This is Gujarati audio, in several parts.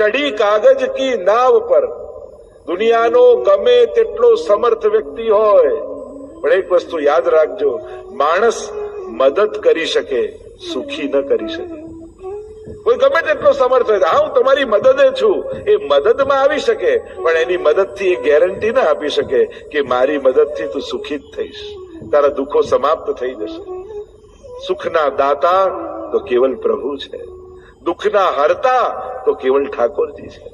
ચડી કાગજ કી નાવ પર. દુનિયાનો ગમે તેટલો સમર્થ વ્યક્તિ હોય, પણ એક વસ્તુ યાદ રાખજો, માણસ મદદ કરી શકે, સુખી ન કરી શકે. કોઈ ગમે તેટલો સમર્થ હોય, હા, હું તમારી મદદે છું, એ મદદમાં આવી શકે, પણ એની મદદથી એ ગેરંટી ના આપી શકે કે મારી મદદથી તું સુખી જ થઈશ. તારા દુઃખો સમાપ્ત થઈ જશે. સુખના દાતા તો કેવલ પ્રભુ છે. દુઃખના હરતા તો કેવલ ઠાકોરજી છે.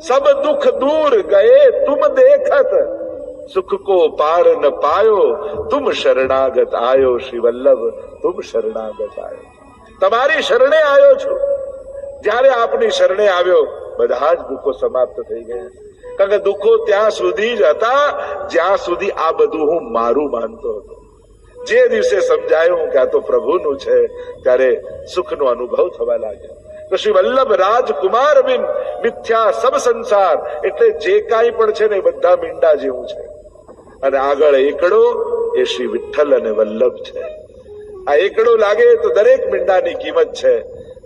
સબ દુઃખ દૂર ગયે તુમ દેખત, સુખ કો પાર ન પાયો, તુમ શરણાગત આયો શ્રી વલ્લભ તુમ શરણાગત આયો. તમારી શરણે આવ્યો છું. જ્યારે આપની શરણે આવ્યો, બધા જ દુઃખો સમાપ્ત થઈ ગયા. કારણ કે દુઃખો ત્યાં સુધી જ હતા, જ્યાં સુધી આ બધું હું મારું માનતો હતો. જે દિવસે સમજાયું કે આ તો પ્રભુનું છે, ત્યારે સુખનો અનુભવ થવા લાગ્યો. તો શ્રી વલ્લભ રાજકુમાર બિન મિથ્યા સબ સંસાર એટલે જે કાંઈ પણ છે ને બધા મીંડા જેવું છે. અને આગળ એકડો એ શ્રી વિઠ્ઠલ અને વલ્લભ છે. આ એકડો લાગે તો દરેક મીંડાની કિંમત છે,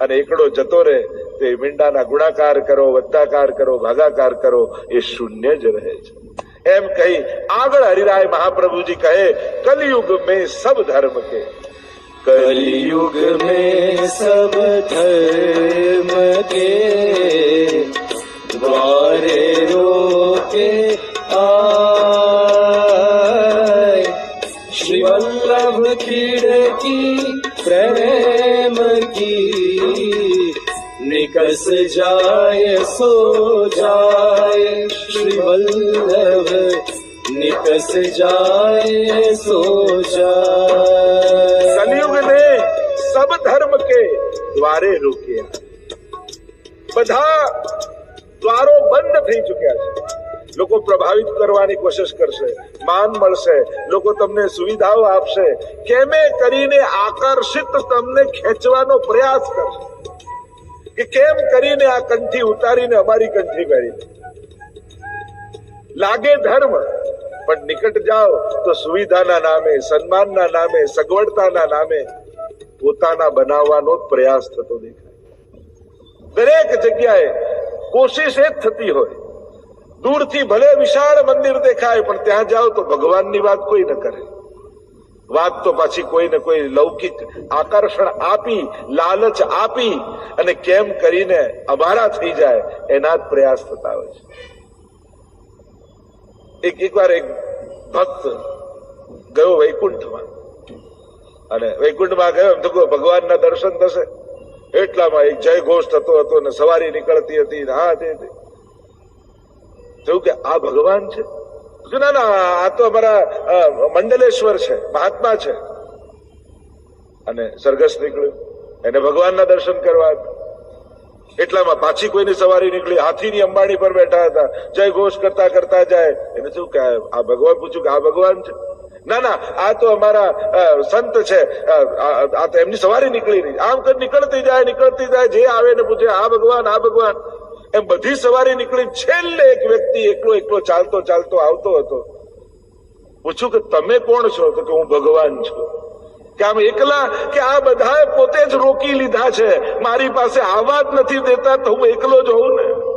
અને એકડો જતો રહે તો મીંડાના ગુણાકાર કરો, વત્તાકાર કરો, ભાગાકાર કરો, એ શૂન્ય જ રહે છે. एम कही आग हरिराय महाप्रभु जी कहे, कलयुग में सब धर्म के। कलयुग में सब धर्म के द्वारे रोके आए। श्रीवल्लभ की प्रेम की निकस जाए सो जाए श्री वल्लभ निकस जाए सो जाए કલયુગ ને સબ ધર્મ કે દ્વારે રોક્યા બધા દ્વારો બંધ થઈ ચુક્યા છે લોકો પ્રભાવિત કરવાની કોશિશ કરશે માન મળશે લોકો તમને સુવિધાઓ આપશે કેમે કરીને આકર્ષિત તમને ખેંચવાનો પ્રયાસ કરશે કે કેમ કરીને આ કંઠી ઉતારીને અમારી કંઠી કરી લાગે ધર્મ, પણ નિકટ જાઓ તો સુવિધાના નામે, સન્માનના નામે, સગવડતાના નામે પોતાના બનાવવાનો જ પ્રયાસ થતો દેખાય. દરેક જગ્યાએ કોશિશ એ જ થતી હોય. દૂરથી ભલે વિશાળ મંદિર દેખાય, પણ ત્યાં જાઓ તો ભગવાનની વાત કોઈ ન કરે. વાત તો પાછી કોઈને કોઈ લૌકિક આકર્ષણ આપી, લાલચ આપી અને કેમ કરીને અમારા થઈ જાય એના જ પ્રયાસ થતા હોય છે. એક એકવાર એક ભક્ત ગયો વૈકુંઠમાં અને વૈકુંઠમાં ગયો, એમ તો ભગવાનના દર્શન થશે. એટલામાં એક જય ઘોષ થતો હતો ને સવારી નીકળતી હતી હા તે. થયું કે આ ભગવાન છે? ના ના આ તો અમારા મંડલેશ્વર છે, મહાત્મા છે. અને સરઘસ નીકળ્યું. એને ભગવાનના દર્શન કરવા એટલામાં પાછી કોઈની સવારી નીકળી. હાથીની અંબાણી પર બેઠા હતા. જય ઘોષ કરતા કરતા જાય. એને શું કે, આ ભગવાન પૂછ્યું કે આ ભગવાન છે? ના ના, આ તો અમારા સંત છે. આ તો એમની સવારી નીકળી રહી. આમ કર, નીકળતી જાય નીકળતી જાય. જે આવે ને પૂછે, આ ભગવાન આ ભગવાન. એમ બધી સવારી નીકળી છેલ્લે એક વ્યક્તિ એકલો એકલો ચાલતો ચાલતો આવતો હતો. પૂછ્યું કે તમે કોણ છો? તો કે હું ભગવાન છું. કે આમ એકલા કે આ બધા પોતે જ રોકી લીધા છે. મારી પાસે આવા જ નથી દેતા તો હું એકલો જ હોઉં ને?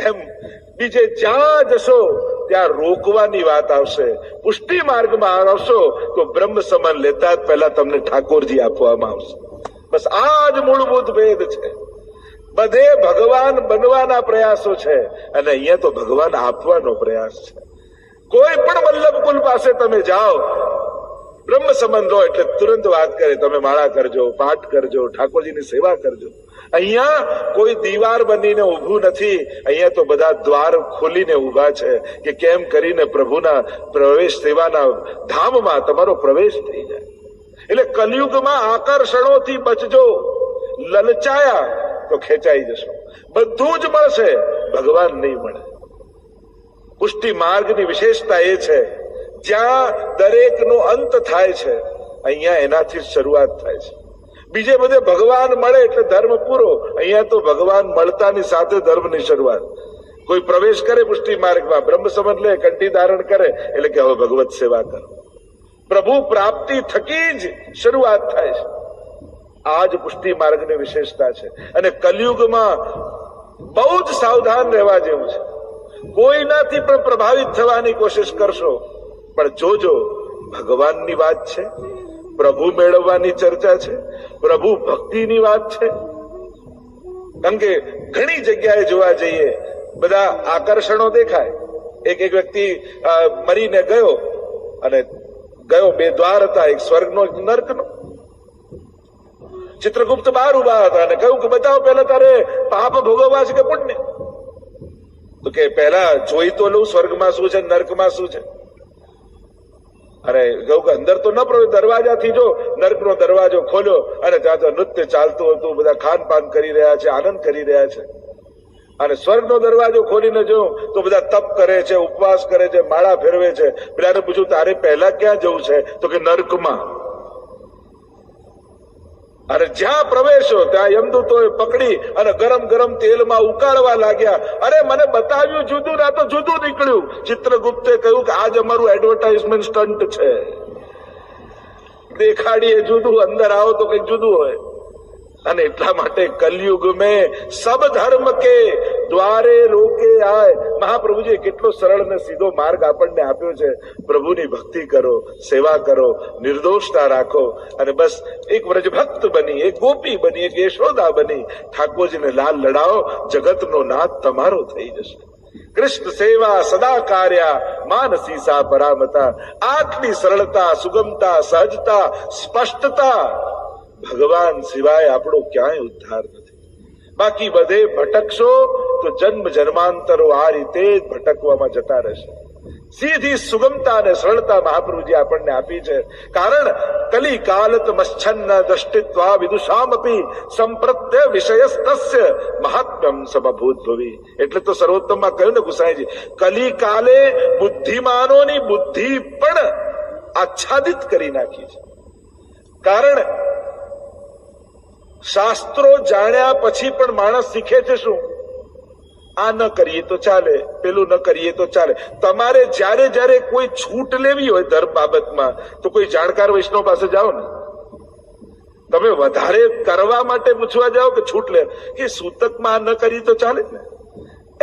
એમ બીજે જ્યાં જશો, ત્યાં રોકવાની વાત આવશે. પુષ્ટિ માર્ગમાં આવશો, તો બ્રહ્મ સમાન લેતા જ પહેલા તમને ઠાકોરજી આપવામાં આવશે. બસ આ જ મૂળભૂત ભેદ છે. બધે ભગવાન બનવાના પ્રયાસો છે. અને અહીંયા તો ભગવાન આપવાનો પ્રયાસ છે. કોઈ પણ વલ્લભ કુલ પાસે તમે જાઓ, બ્રહ્મ સંબંધ એટલે તુરંત વાત કરે, તમે માળા કરજો, પાઠ કરજો, ઠાકોરજીની સેવા કરજો. અહીંયા કોઈ દીવાર બનીને ઊભું નથી, અહીંયા તો બધા દ્વાર ખોલીને ઊભા છે કે કેમ કરીને પ્રભુના પ્રવેશ સેવાના ધામમાં તમારો પ્રવેશ થઈ જાય. એટલે કલયુગમાં આકર્ષણોથી બચજો, લલચાયા તો ખેંચાઈ જશો. બધું જ મળશે, ભગવાન નહીં મળે. પુષ્ટિ માર્ગની વિશેષતા એ છે, જ્યાં દરેકનો અંત થાય છે, અહીંયા એનાથી શરૂઆત થાય છે. બીજે બધે ભગવાન મળે એટલે ધર્મ પૂરો, અહીંયા તો ભગવાન મળતાની સાથે ધર્મની શરૂઆત. કોઈ પ્રવેશ કરે પુષ્ટિ માર્ગમાં, બ્રહ્મ સમજ લે, કંઠી ધારણ કરે, એટલે કે હવે ભગવત સેવા કરો. પ્રભુ પ્રાપ્તિ થકી જ શરૂઆત થાય છે. આ જ પુષ્ટિ માર્ગની વિશેષતા છે. અને કલયુગમાં બહુ જ સાવધાન રહેવા જેવું છે. કોઈનાથી પણ પ્રભાવિત થવાની કોશિશ કરશો, પણ જોજો, ભગવાનની વાત છે, પ્રભુ મેળવવાની ચર્ચા છે, પ્રભુ ભક્તિની વાત છે. કારણ કે ઘણી જગ્યાએ જોવા જઈએ, બધા આકર્ષણો દેખાય. એક એક વ્યક્તિ મરીને ગયો અને ગયો બે દ્વાર હતા, એક સ્વર્ગનો એક નર્કનો. ચિત્રગુપ્ત બહાર ઊભા હતા અને કહ્યું કે, બતાવો પહેલા તારે પાપ ભોગવવા છે કે પુણ્ય? તો કે, પહેલા જોઈ તો લઉં, સ્વર્ગમાં શું છે, નર્કમાં શું છે? અરે કહું કે, અંદર તો ન પ્રવેશ, દરવાજાથી જો નર્કનો દરવાજો ખોલ્યો અને ત્યાં તો નૃત્ય ચાલતું હતું, બધા ખાન પાન કરી રહ્યા છે, આનંદ કરી રહ્યા છે. અને સ્વર્ગનો દરવાજો ખોલીને જોઉં તો બધા તપ કરે છે, ઉપવાસ કરે છે, માળા ફેરવે છે. પેલાને પૂછ્યું, તારે પહેલા ક્યાં જવું છે? તો કે, નર્કમાં. અને જ્યાં પ્રવેશો, ત્યાં યમદૂતોએ પકડી અને ગરમ ગરમ તેલમાં ઉકાળવા લાગ્યા. અરે, મને બતાવ્યું જુદું, ના તો જુદું નીકળ્યું. ચિત્રગુપ્તે કહ્યું કે આજ અમારું એડવર્ટાઇઝમેન્ટ સ્ટન્ટ છે. દેખાડીએ જુદું, અંદર આવો તો કંઈક જુદું હોય. અને એટલા માટે કલયુગ મે સબ ધર્મ કે દ્વારે રોકે આય. મહાપ્રભુજીએ કેટલો સરળ અને સીધો માર્ગ આપણને આપ્યો છે. પ્રભુની ભક્તિ કરો, સેવા કરો, નિર્દોષતા રાખો. અને બસ એક વ્રજભક્ત બની, એક ગોપી બની, એક યશોદા બની. ઠાકોરજીને લાલ લડાવો, જગતનો નાથ તમારો થઈ જશે. કૃષ્ણ સેવા સદા કાર્યા, માનસી સા પરામતા. આટલી સરળતા, સુગમતા, સહજતા, સ્પષ્ટતા ભગવાન સિવાય આપણો ક્યાંય ઉદ્ધાર નથી. બાકી બધે ભટકશો તો જન્મ જન્માંતરો આ રીતે ભટકવામાં જતા રહેશે. સીધી સુગમતા અને સરળતા મહાપ્રભુજી આપણને આપી છે. કારણ કલી કાલત મચ્છન્ન દ્રષ્ટિત્વા વિદુષામપી સંપ્રત્ય વિષયસ્તસ્ય મહાત્મ્યમ સમભૂતભવી એટલે તો સર્વોત્તમમાં કહ્યું ને ગુસાઈજી કલી કાલે બુદ્ધિમાનોની બુદ્ધિ પણ આચ્છાદિત કરી નાખી છે. કારણ શાસ્ત્રો જાણ્યા પછી પણ માણસ શીખે છે શું? આ ન કરીએ તો ચાલે, પેલું ન કરીએ તો ચાલે. તમારે જ્યારે જ્યારે કોઈ છૂટ લેવી હોય ધર્મ બાબતમાં, તો કોઈ જાણકાર વૈષ્ણવ પાસે જાઓ ને. તમે વધારે કરવા માટે પૂછવા જાઓ કે છૂટ લે. કે સૂતકમાં આ ન કરીએ તો ચાલે ને.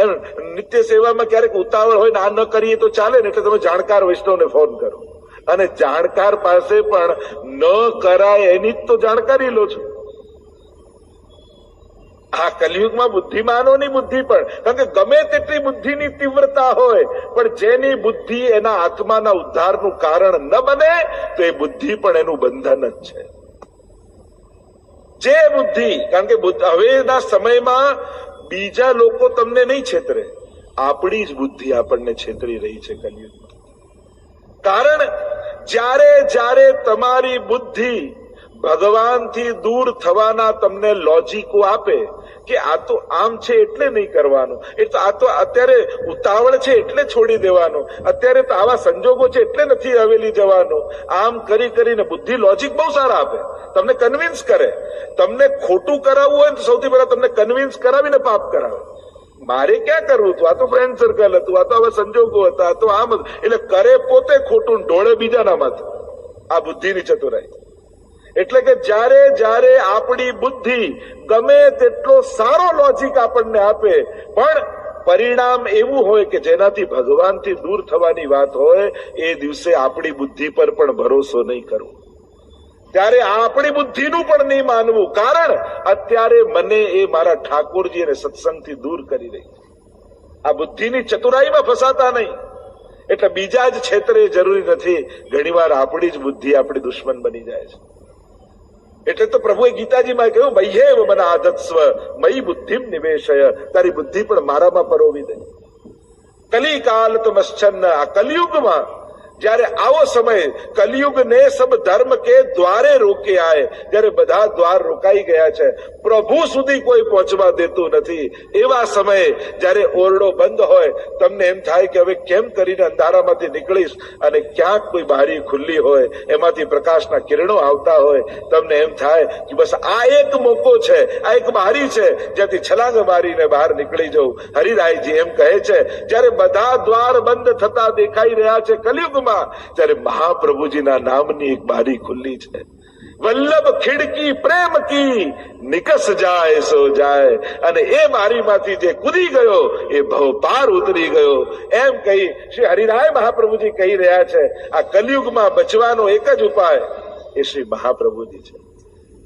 એમ નિત્ય સેવામાં ક્યારેક ઉતાવળ હોય ને આ ન કરીએ તો ચાલે ને, એટલે તમે જાણકાર વૈષ્ણવને ફોન કરો. અને જાણકાર પાસે પણ ન કરાય એની જ તો જાણકારી લો છો. આ કલયુગમાં બુદ્ધિમાનોની બુદ્ધિ પણ, કારણ કે ગમે તેટલી બુદ્ધિની તીવ્રતા હોય, પણ જેની બુદ્ધિ એના આત્માના ઉદ્ધારનું કારણ ન બને, તો એ બુદ્ધિ પણ એનું બંધન જ છે. જે બુદ્ધિ, કારણ કે હવેના સમયમાં બીજા લોકો તમને નહીં છેતરે, આપણી જ બુદ્ધિ આપણને છેતરી રહી છે કલયુગમાં. કારણ જ્યારે જ્યારે તમારી બુદ્ધિ ભગવાનથી દૂર થવાના તમને લોજિકો આપે કે આ તો આમ છે એટલે નહીં કરવાનું. એ તો આ તો અત્યારે ઉતાવળ છે એટલે છોડી દેવાનું. અત્યારે તો આવા સંજોગો છે એટલે નથી હવેલી જવાનું. આમ કરી કરીને બુદ્ધિ લોજિક બહુ સારા આપે. તમને કન્વિન્સ કરે. તમને ખોટું કરાવવું હોય તો સૌથી પહેલા તમને કન્વિન્સ કરાવીને પાપ કરાવે. મારે ક્યાં કરવું હતું આ તો ફ્રેન્ડ સર્કલ હતું, આ તો હવે સંજોગો હતા, આ તો આમ. એટલે કરે પોતે ખોટું ઢોળે બીજાના માથે આ બુદ્ધિની ચતુરાઈ. એટલે કે જ્યારે જ્યારે આપણી બુદ્ધિ ગમે તેટલો સારો લોજિક આપણને આપે, પણ પરિણામ એવું હોય કે જેનાથી ભગવાનથી દૂર થવાની વાત હોય, એ દિવસે આપણી બુદ્ધિ પર પણ ભરોસો નહીં કરવો. ત્યારે આપણી બુદ્ધિનું પણ નહીં માનવું, કારણ અત્યારે મને એ મારા ઠાકોરજી અને સત્સંગથી દૂર કરી રહી આ બુદ્ધિની ચતુરાઈમાં ફસાતા નહીં. એટલે બીજા જ ક્ષેત્રે જરૂરી નથી, ઘણીવાર આપણી જ બુદ્ધિ આપણી દુશ્મન બની જાય છે. એટલે તો પ્રભુએ ગીતાજીમાં કહ્યું મહ્યેવ મને આદત્સ્વ, મય બુદ્ધિમ નિવેશય. તારી બુદ્ધિ પણ મારામાં પરોવી દે. તો મશ્ચન્ન આ કલયુગમાં જ્યારે આવો સમય કલયુગ ને સબ ધર્મ કે દ્વારે રોકી આય, જ્યારે બધા દ્વાર રોકાઈ ગયા છે. પ્રભુ સુધી કોઈ પહોંચવા દેતું નથી. એવા સમયે જ્યારે ઓરડો બંધ હોય, તમને એમ થાય કે હવે કેમ કરીને અંધારામાંથી નીકળીશ અને ક્યાંક કોઈ બારી ખુલ્લી હોય, એમાંથી પ્રકાશના કિરણો આવતા હોય, તમને એમ થાય કે બસ આ એક મોકો છે, આ એક બારી છે, જ્યાંથી છલાંગ મારીને બહાર નીકળી જવું હરિરાયજી એમ કહે છે, જ્યારે બધા દ્વાર બંધ થતા દેખાઈ રહ્યા છે, કલયુગમાં ત્યારે મહાપ્રભુજીના નામની એક બારી ખુલ્લી છે. વલ્લભ ખીડકી પ્રેમ કી, નિકસ જાય સો જાય. અને એ મારીમાંથી જે કૂદી ગયો, એ ભવ પાર ઉતરી ગયો. એમ કહી શ્રી હરિરાય મહાપ્રભુજી કહી રહ્યા છે, આ કલયુગમાં બચવાનો એક જ ઉપાય એ શ્રી મહાપ્રભુજી છે.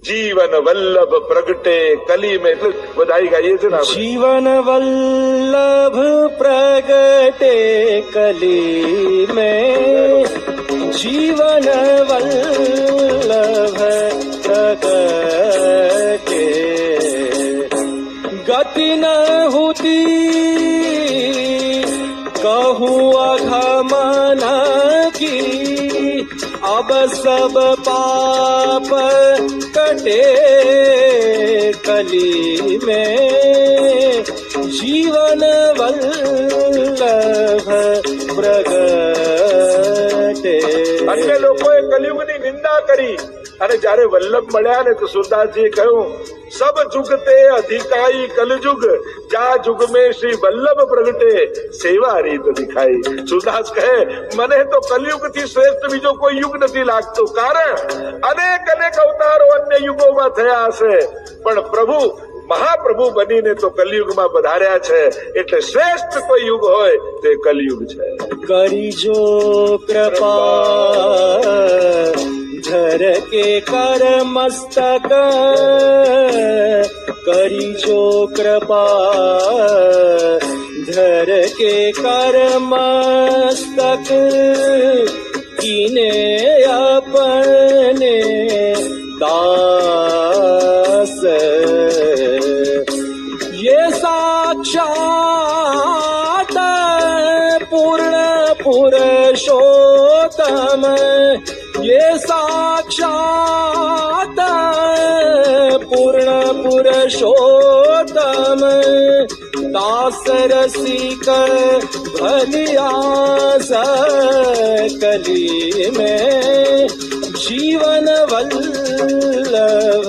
जीवन वल्लभ प्रगटे कली में बधाई गाइए जना जीवन वल्लभ प्रगटे कली में, जीवन वल्लभ प्रगटे। गति न होती, कहूँ अघमना की, अब सब पाप कटे कली में जीवन वल्लभ प्रगटे અન્ય લોકોએ કલયુગની નિંદા કરી અને જયારે વલ્લભ મળ્યા ને તો સુરદાસજીએ કહ્યું સબ જુગ તે અધિકાઈ કલયુગ જા જુગ મેં શ્રી વલ્લભ પ્રગટે સેવા રીત દિખાઈ સુરદાસ કહે મને તો કલયુગ થી શ્રેષ્ઠ બીજો કોઈ યુગ નથી લાગતો કારણ અનેક અનેક અવતારો અન્ય યુગોમાં થયા હશે પણ પ્રભુ મહાપ્રભુ બનીને તો કલયુગમાં પધાર્યા છે એટલે શ્રેષ્ઠ કોઈ યુગ હોય તે કલયુગ છે करी जो कृपा धर के कर करिजो कृपा। धर के शोक्रबा किने अपने। पुरुषोत्तम दास रसिक भलियास कली में जीवन वल्लभ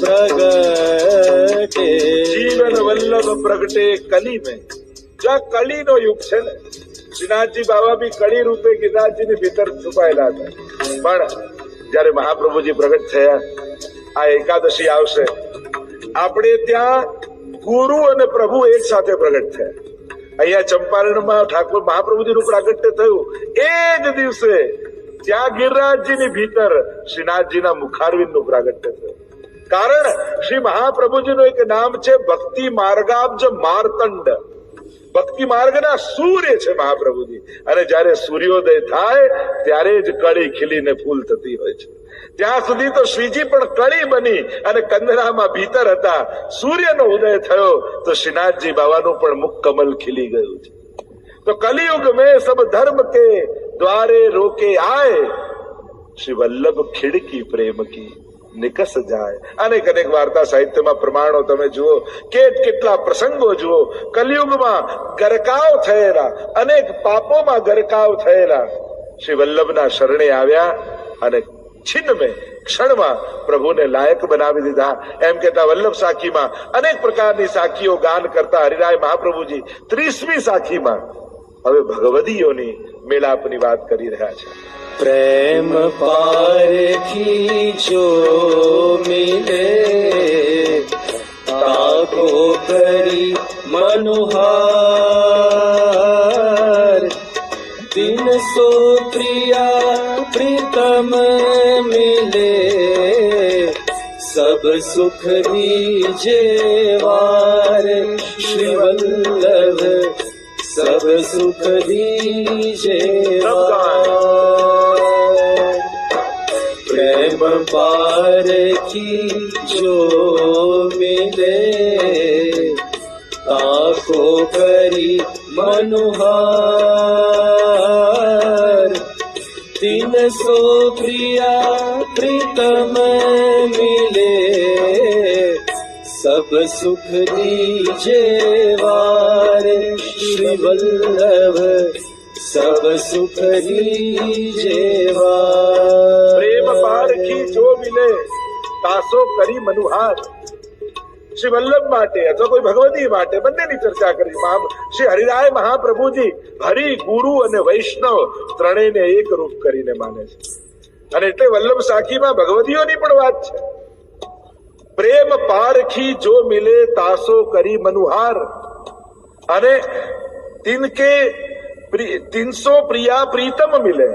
प्रगटे જીવન વલ્લભ પ્રગટે કલી મેં જો આ કલીનો યુગ છે ને શ્રીનાથજી બાબા બી કળી રૂપે ગિરનાથજીની ભીતર છુપાયેલા હતા પણ જયારે મહાપ્રભુજી પ્રગટ થયા આ એકાદશી આવશે આપણે ત્યાં ગુરુ અને પ્રભુ એક સાથે પ્રગટ થયા. અહીંયા ચંપારણમાં ઠાકોર મહાપ્રભુજીનું પ્રાગટ્ય થયું. એ જ દિવસે ત્યાં ગિરિરાજજીની ભીતર શ્રીનાથજીના મુખારવિંદનું પ્રાગટ્ય થયું. કારણ શ્રી મહાપ્રભુજીનું એક નામ છે ભક્તિ માર્ગાબ્જ માર્તંડ. ભક્તિ માર્ગના સૂર્ય છે મહાપ્રભુજી. અને જ્યારે સૂર્યોદય થાય, ત્યારે જ કળી ખીલીને ફૂલ થતી હોય છે. ત્યાં સુધી તો શ્રીજી પણ કળી બની અને કંદરામાં ભીતર હતા. સૂર્યનો ઉદય થયો તો શ્રીનાથજી બાવાનું પણ મુખ કમલ ખીલી ગયું છે. તો કલિયુગ મેં સબ ધર્મ કે દ્વારે રોકે આય. શ્રી વલ્લભ ખીડકી પ્રેમ કી નિકસ જાય. અનેક અનેક વાર્તા સાહિત્યમાં પ્રમાણો તમે જુઓ કે કેટલા પ્રસંગો જુઓ. કલિયુગમાં ગરકાવ થયેલા, અનેક પાપોમાં ગરકાવ થયેલા. શ્રી વલ્લભના શરણે આવ્યા અને છિન્ન મેં ક્ષણમાં પ્રભુને લાયક બનાવી દીધા. એમ કહેતા વલ્લભ સાખીમાં અનેક પ્રકારની સાખીઓ ગાન કરતા હરિરાય મહાપ્રભુજી ત્રીસમી સાખીમાં હવે ભગવદીઓની મેળાપની વાત કરી રહ્યા છે. પ્રેમ પારથી જો મિલે તાકો કરી મનોહાર. દિન સો પ્રિયા प्रीतम मिले सब सुख दीजे वार श्री वल्लभ सब सुख दीजे वार प्रेम पार की जो मिले ताको करी मनुहार तीन सो प्रिया प्रीतम मिले सब सुख दीजे जेवाे श्री वल्लभ। सब सुख दीजे वार। प्रेम पार की जो मिले तासो करी मनुहार। શ્રી વલ્લભ માટે અથવા કોઈ ભગવતી માટે બંનેની ચર્ચા કરી. શ્રી હરિરાય મહાપ્રભુજી હરિ, ગુરુ અને વૈષ્ણવ ત્રણેયને એક રૂપ કરીને માને છે. અને એટલે વલ્લભ સાખીમાં ભગવતીઓની પણ વાત છે. પ્રેમ પારખી જો મિલે તાસો કરી મનુહાર. અને તિનકે તિનસો પ્રિયા પ્રીતમ મિલે.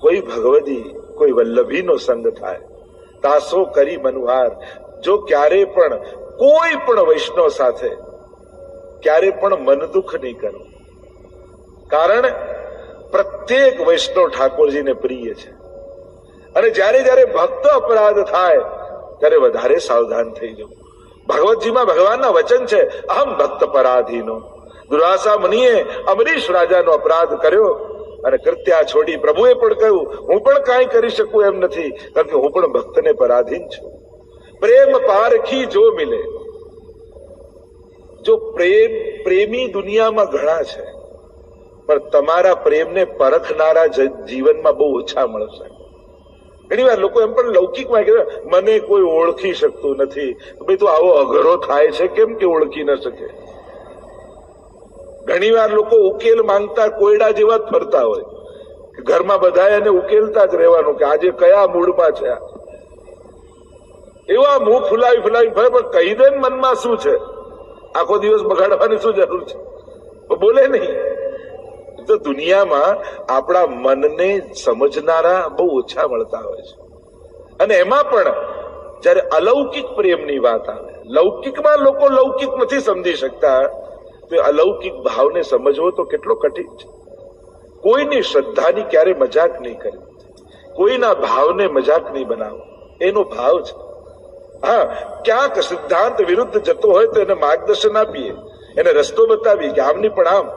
કોઈ ભગવતી, કોઈ વલ્લભીનો સંગ થાય. તાસો કરી મનુહાર. જો ક્યારે પણ કોઈ પણ વૈષ્ણવ સાથે, ક્યારે પણ મન દુઃખ નહીં કરો. કારણ પ્રત્યેક વૈષ્ણવ ઠાકોરજીને પ્રિય છે. અને જ્યારે જ્યારે ભક્ત અપરાધ થાય, ત્યારે વધારે સાવધાન થઈ જવું. ભગવતજીમાં ભગવાનના વચન છે, અહમ ભક્ત પરાધીનો. દુરાસા મુનિએ અમરીશ રાજાનો અપરાધ કર્યો અને કૃત્યા છોડી પ્રભુએ પણ કહ્યું, હું પણ કાંઈ કરી શકું એમ નથી, કારણ કે હું પણ ભક્તને પરાધીન છું. પ્રેમ પારખી જો મિલે જો પ્રેમ પ્રેમી દુનિયામાં ઘણા છે પણ તમારા પ્રેમને પરખનારા જીવનમાં બહુ ઓછા મળશે ઘણી વાર લોકો એમ પણ લૌકિકમાં કહે મને કોઈ ઓળખી શકતું નથી. ભાઈ, તો આવો અઘરો થાય છે, કેમ કે ઓળખી ન શકે? ઘણી વાર લોકો ઉકેલ માંગતા કોયડા જેવા જ ફરતા હોય ઘરમાં બધા એને ઉકેલતા જ રહેવાનું, કે આજે કયા મૂડમાં છે આ? એવા મુંહ ફુલાવી ફુલાવી ભાઈ પણ કહી દે ને મનમાં શું છે? આખો દિવસ બગાડવાની શું જરૂર છે? બોલે નહીં. તો દુનિયામાં આપણા મનને સમજનારા બહુ ઓછા મળતા હોય છે. અને એમાં પણ જ્યારે અલૌકિક પ્રેમની વાત આવે, લૌકિકમાં લોકો લૌકિક નથી સમજી શકતા, તો અલૌકિક ભાવને સમજવો તો કેટલો કઠિન છે. કોઈની શ્રદ્ધાની ક્યારે મજાક નહીં કરવી. કોઈના ભાવને મજાક નહીં બનાવો એનો ભાવ છે. હા, ક્યાંક સિદ્ધાંત વિરુદ્ધ જતો હોય તો એને માર્ગદર્શન આપીએ. એને રસ્તો બતાવીએ કે આમની પણ આમ.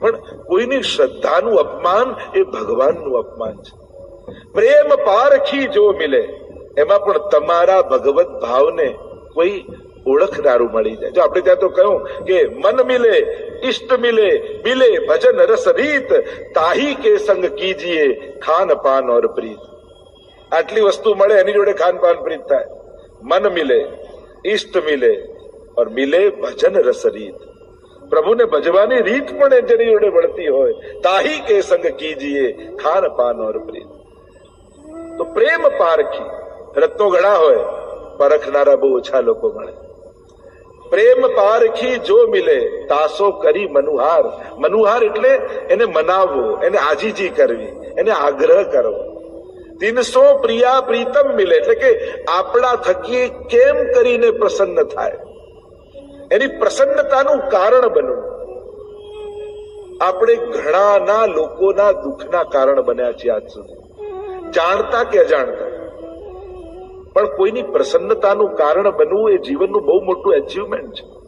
પણ કોઈની શ્રદ્ધાનું અપમાન એ ભગવાનનું અપમાન છે. પ્રેમ પારખી જો મિલે, એમાં પણ તમારા ભગવત ભાવને કોઈ ઓળખનારું મળી જાય. જો આપણે ત્યાં તો કહ્યું કે મન મિલે ઇષ્ટ મિલે મિલે ભજન રસ રીત, તાહી કે સંગ કીજીએ ખાન પાન ઓર પ્રીત. આટલી વસ્તુ મળે, એની જોડે ખાન પાન પ્રીત થાય. મન મિલે, ઈષ્ટ મિલે, ઓર મિલે ભજન રસ રીત પ્રભુને ભજવાની રીત પણ જેની જોડે વળતી હોય, તાહી કે સંગ કીજીએ ખાન પાન ઓર પ્રીત. તો પ્રેમ પારખી રત્નો ઘણા હોય, પરખનારા બહુ ઓછા લોકો મળે. પ્રેમ પારખી જો મિલે, તાસો કરી મનુહાર. મનુહાર એટલે એને મનાવવો, એને આજીજી કરવી, એને આગ્રહ કરવો. તિનસો પ્રિયા પ્રીતમ મિલે. એટલે કે આપણા થકી કેમ કરીને પ્રસન્ન થાય? એની પ્રસન્નતાનું કારણ બનવું. આપણે ઘણાના લોકોના દુઃખના કારણ બન્યા છીએ આજ સુધી. જાણતા કે અજાણતા. પણ કોઈની પ્રસન્નતાનું કારણ બનવું એ જીવનનું બહુ મોટું એચિવમેન્ટ છે.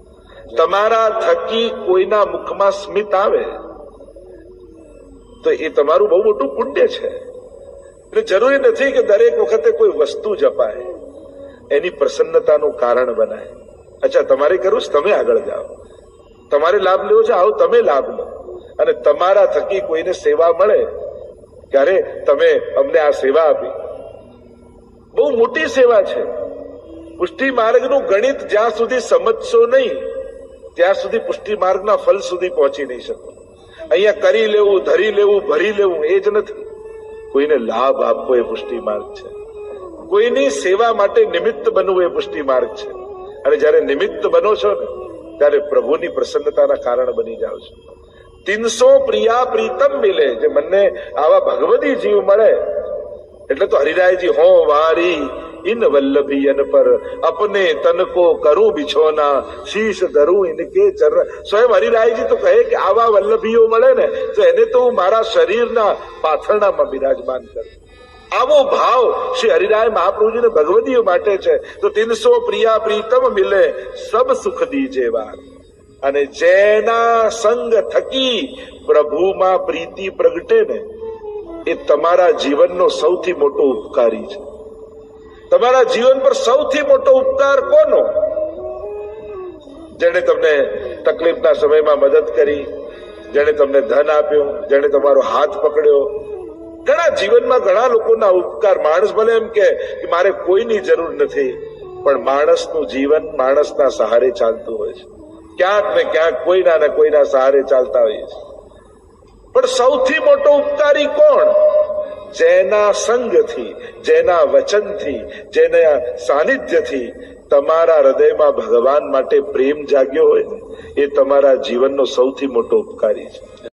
તમારા થકી કોઈના મુખમાં સ્મિત આવે, તો એ તમારું બહુ મોટું પુણ્ય છે. એટલે જરૂરી નથી કે દરેક વખતે કોઈ વસ્તુ જપાય. એની પ્રસન્નતાનું કારણ બનાય. અચ્છા, તમારે કરવું તમે આગળ જાઓ. તમારે લાભ લેવો છે? આવો, તમે લાભ લો. અને તમારા થકી કોઈને સેવા મળે, ત્યારે તમે અમને આ સેવા આપી. બહુ મોટી સેવા છે. પુષ્ટિ માર્ગનું ગણિત જ્યાં સુધી સમજશો નહીં, ત્યાં સુધી પુષ્ટિ માર્ગના ફલ સુધી પહોંચી નહીં શકો. અહીંયા કરી લેવું, ધરી લેવું, ભરી લેવું, એ જ નથી. કોઈને લાભ આપવો એ પુષ્ટિ માર્ગ છે. કોઈની સેવા માટે નિમિત્ત બનવું એ પુષ્ટિ માર્ગ છે. અને જ્યારે નિમિત્ત બનો છો ને, ત્યારે પ્રભુની પ્રસન્નતાના કારણ બની જાઓ છો. તીનસો પ્રિયા પ્રીતમ મિલે, જે મને આવા ભગવતી જીવ મળે. એટલે તો હરિરાયજી, હો વારી ઇન वल्लभियन पर अपने तन को કો बिछोना શીશ ધરું ઇનકે ચરણ સ્વયં હરિરાયજી તો કહે કે આવા વલ્લભીઓ મળે ને તો એને તો હું મારા શરીરના પાથરણામાં બિરાજમાન કરું આવો ભાવ શ્રી હરિરાય મહાપ્રભુજીને ભગવદીઓ માટે છે, તો તીનસો પ્રિયા પ્રીતમ મિલે સબ સુખ દીજે વાર. અને જેના સંગ થકી પ્રભુમાં પ્રીતિ પ્રગટે ને, એ તમારા જીવનનો સૌથી મોટો ઉપકારી છે. તમારા જીવન પર સૌથી મોટો ઉપકાર કોનો? જેણે તમને તકલીફના સમયમાં મદદ કરી, જેણે તમને ધન આપ્યું, જેણે તમારો હાથ પકડ્યો. ઘણા જીવનમાં ઘણા લોકોના ઉપકાર, માણસ ભલે એમ કે મારે કોઈની જરૂર નથી, પણ માણસનું જીવન માણસના સહારે ચાલતું હોય છે. ક્યાંક ને ક્યાંક કોઈના ને કોઈના સહારે ચાલતા હોઈએ છે. પણ સૌથી મોટો ઉપકારી કોણ? જેના સંગથી, જેના વચનથી, જેના સાનિધ્યથી તમારા હૃદયમાં ભગવાન માટે પ્રેમ જાગ્યો હોય એ તમારા જીવનનો સૌથી મોટો ઉપકારી છે.